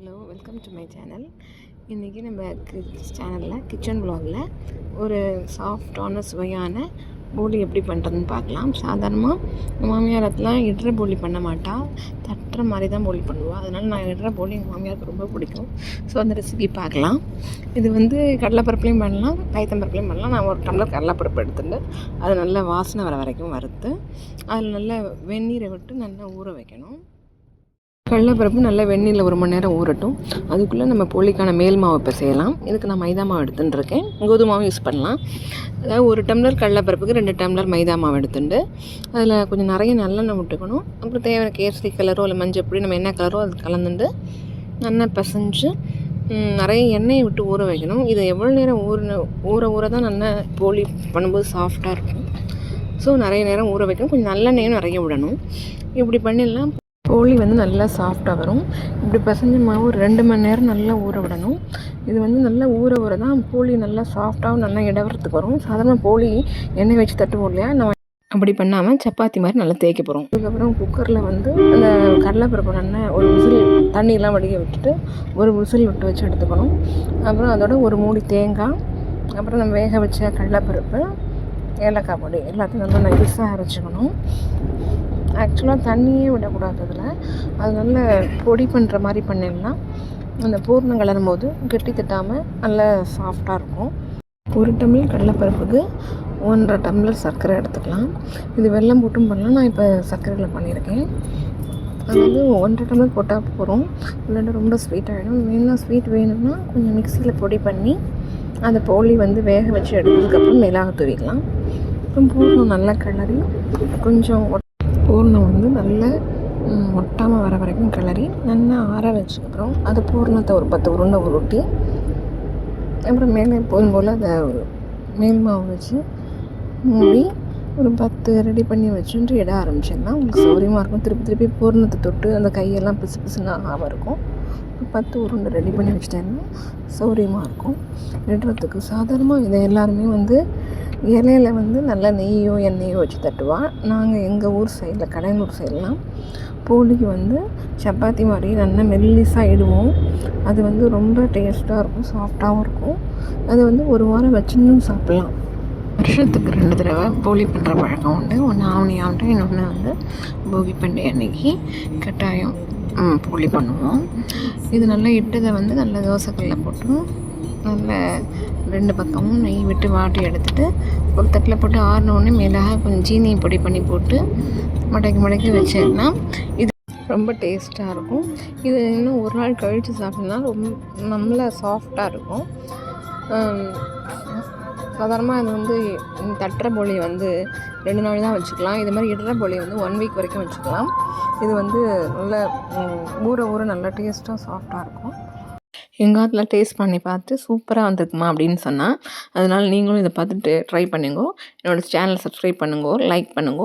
Hello welcome to my channel. இன்றைக்கி நம்ம சேனலில் கிச்சன் ப்ளாகில் ஒரு சாஃப்டான சுவையான போலி எப்படி பண்ணுறதுன்னு பார்க்கலாம். சாதாரணமாக மாமியாரத்துலாம் இடற போலி பண்ண மாட்டாள் தட்டுற மாதிரி தான் போலி பண்ணுவாள் அதனால் நான் இடற போலி எங்கள் மாமியாருக்கு ரொம்ப பிடிக்கும். ஸோ அந்த ரெசிபி பார்க்கலாம். இது வந்து கடலைப்பருப்புலையும் பண்ணலாம் பயத்தம்பருப்புலையும் பண்ணலாம். நான் ஒரு டம்ளர் கடலைப்பருப்பு எடுத்துட்டு அது நல்லா வாசனை வர வரைக்கும் வறுத்து அதில் நல்லா வெந்நீரை விட்டு நல்லா ஊற வைக்கணும். கடலைப்பருப்பு நல்லா வெந்நீரில் ஒரு மணி நேரம் ஊறட்டும். அதுக்குள்ளே நம்ம போலிக்கான மேல் மாவு இப்போ செய்யலாம் இதுக்கு நான் மைதா மாவு எடுத்துட்டுருக்கேன் கோதுமாவும் யூஸ் பண்ணலாம். அதாவது ஒரு டம்ளர் கடலைப்பருப்புக்கு ரெண்டு டம்ளர் மைதா மாவு எடுத்துட்டு அதில் கொஞ்சம் நிறைய நல்லெண்ணெய் விட்டுக்கணும். அப்புறம் தேவையான கேசரி கலரோ இல்லை மஞ்சள் பொடி நம்ம என்ன கலரோ அது கலந்துட்டு நல்லா பிசைஞ்சு நிறைய எண்ணெயை விட்டு ஊற வைக்கணும். இதை எவ்வளோ நேரம் ஊறின ஊற ஊற தான் நல்லா போலி பண்ணும்போது சாஃப்டாக இருக்கும். ஸோ நிறைய நேரம் ஊற வைக்கணும். கொஞ்சம் நல்லெண்ணெயும் நிறைய விடணும். இப்படி பண்ணிடலாம். போலி வந்து நல்லா சாஃப்டாக வரும். இப்படி பசஞ்ச மாவு ஒரு ரெண்டு மணி நேரம் நல்லா ஊற விடணும். இது வந்து நல்லா ஊற ஊற தான் போலி நல்லா சாஃப்டாகவும் நல்லா இடவரத்துக்கு வரும். சாதாரண போலி எண்ணெய் வச்சு தட்டுவோம் இல்லையா நம்ம அப்படி பண்ணாமல் சப்பாத்தி மாதிரி நல்லா தேய்க்க போகிறோம் அதுக்கப்புறம் குக்கரில் வந்து அந்த கடலைப்பருப்பு நல்லா ஒரு விசில் தண்ணியெலாம் வடிக விட்டுட்டு ஒரு விசில் விட்டு வச்சு எடுத்துக்கணும். அப்புறம் அதோட ஒரு மூடி தேங்காய் அப்புறம் நம்ம வேக வச்ச கடலைப்பருப்பு ஏலக்காய் பொடி எல்லாத்தையும் நல்லா நைஸாக அரைச்சிக்கணும். ஆக்சுவலாக தண்ணியே விடக்கூடாது அதில். அது நல்ல பொடி பண்ணுற மாதிரி பண்ணிடலாம். அந்த பூர்ணம் கலரும் போது கெட்டி தட்டாமல் நல்லா சாஃப்டாக இருக்கும். ஒரு டம்ளர் கடலைப்பருப்புக்கு ஒன்றரை டம்ளர் சர்க்கரை எடுத்துக்கலாம். இது வெள்ளம் போட்டும் பண்ணலாம். நான் இப்போ சர்க்கரையில் பண்ணியிருக்கேன். அது வந்து ஒன்றரை டம்ளர் போட்டால் போகிறோம் இல்லைன்னா ரொம்ப ஸ்வீட் ஆகிடும் வேணும்னா ஸ்வீட் வேணும்னா கொஞ்சம் மிக்சியில் பொடி பண்ணி அந்த போலி வந்து வேக வச்சு எடுத்ததுக்கப்புறம் மிளகாய் தூவிக்கலாம். அப்புறம் பூர்ணம் நல்லா கிளறி கொஞ்சம் பூர்ணம் வந்து நல்லா ஒட்டாமல் வர வரைக்கும் கிளறி நல்லா ஆற வச்சதுக்கப்புறம் அது பூர்ணத்தை ஒரு பத்து உருண்டை உருட்டி அப்புறம் மேலே எப்போதும் போல் அதை மேல் மாவு வச்சு மூடி ஒரு பத்து ரெடி பண்ணி வச்சுட்டு இட ஆரம்பிச்சிடலாம் உங்களுக்கு சௌரியமாக இருக்கும். திருப்பி திருப்பி பூர்ணத்தை தொட்டு அந்த கையெல்லாம் பிசு பிசுன்னு ஆகாமல் இருக்கும். பத்து உருண்டை ரெடி பண்ணி வச்சிட்டேன்னா சௌரியமாக இருக்கும். இடுறதுக்கு சாதாரணமாக இதை எல்லாருமே வந்து இலையில வந்து நல்லா நெய்யோ எண்ணெயோ வச்சு தட்டுவாள் நாங்கள் எங்கள் ஊர் சைடில் கடலூர் சைட்லாம் போலிக்கு வந்து சப்பாத்தி மாதிரி நல்லா மெல்லிஸாக இடுவோம். அது வந்து ரொம்ப டேஸ்ட்டாக இருக்கும் சாஃப்டாகவும் இருக்கும். அது வந்து ஒரு வாரம் வச்சுன்னு சாப்பிட்லாம். வருஷத்துக்கு ரெண்டு தடவை போலி பண்ணுற பழக்கம் உண்டு. ஒன்று ஆவணி ஆகட்டும் இன்னொன்று வந்து போகி பண்டிகை அன்னைக்கு கட்டாயம். புளி பண்ணுவோம். இது நல்லா இட்டதை வந்து நல்ல தோசைக்கல்லில் போட்டு நல்ல ரெண்டு பக்கமும் நெய் விட்டு வாட்டி எடுத்துகிட்டு ஒரு தட்டில் போட்டு ஆறினோடனே மேலாக கொஞ்சம் சீனி பொடி பண்ணி போட்டு மடக்கி மடக்கி வச்சேன்னா இது ரொம்ப டேஸ்ட்டாக இருக்கும். இது இன்னும் ஒரு நாள் கழித்து சாப்பிட்னா ரொம்ப நம்மள சாஃப்டாக இருக்கும். சாதாரணமாக இது வந்து தட்டுற போலி வந்து ரெண்டு நாள் தான் வச்சுக்கலாம். இது மாதிரி இடுற போலி வந்து ஒன் வீக் வரைக்கும் வச்சுக்கலாம். இது வந்து நல்ல ஊற ஊற நல்லா டேஸ்ட்டாக சாஃப்டாக இருக்கும். எங்கள் ஆத்தில் டேஸ்ட் பண்ணி பார்த்து சூப்பராக வந்திருக்குமா அப்படின்னு சொன்னால் அதனால் நீங்களும் இதை பார்த்துட்டு ட்ரை பண்ணுங்க. என்னோடய சேனல் சப்ஸ்கிரைப் பண்ணுங்க லைக் பண்ணுங்க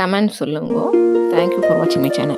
கமெண்ட் சொல்லுங்க. தேங்க்யூ ஃபார் வாட்சிங் மை சேனல்